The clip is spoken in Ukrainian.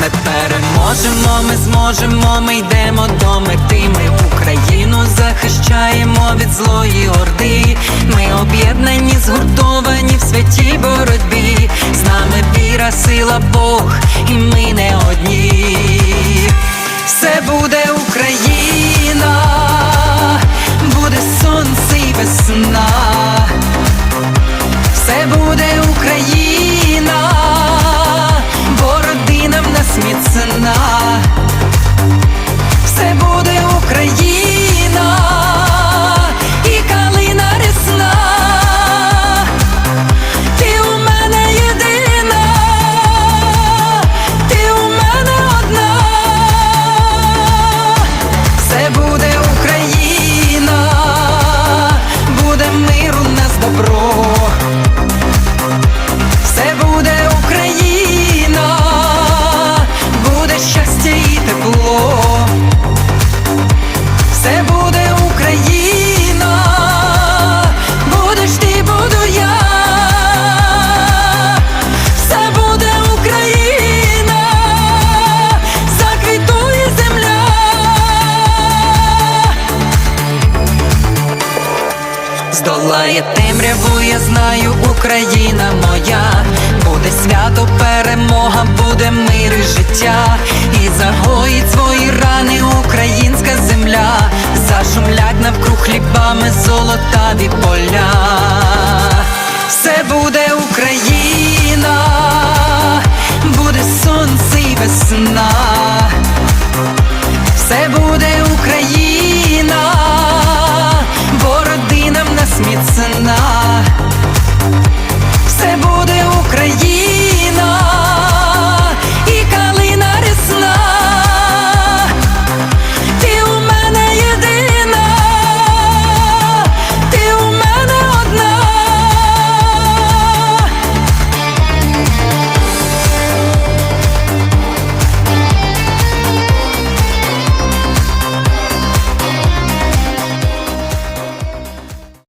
Ми переможемо, ми зможемо, ми йдемо до мети. Ми Україну захищаємо від злої орди. Ми об'єднані, згуртовані в святій боротьбі. З нами віра, сила, Бог, і ми не одні. Все буде Україна, добро. Здолає темряву, я знаю, Україна моя. Буде свято, перемога, буде мир і життя. І загоїть свої рани українська земля. Зашумлять навкруг хлібами золотаві поля. Все буде Україна, буде сонце і весна. Все буде Україна,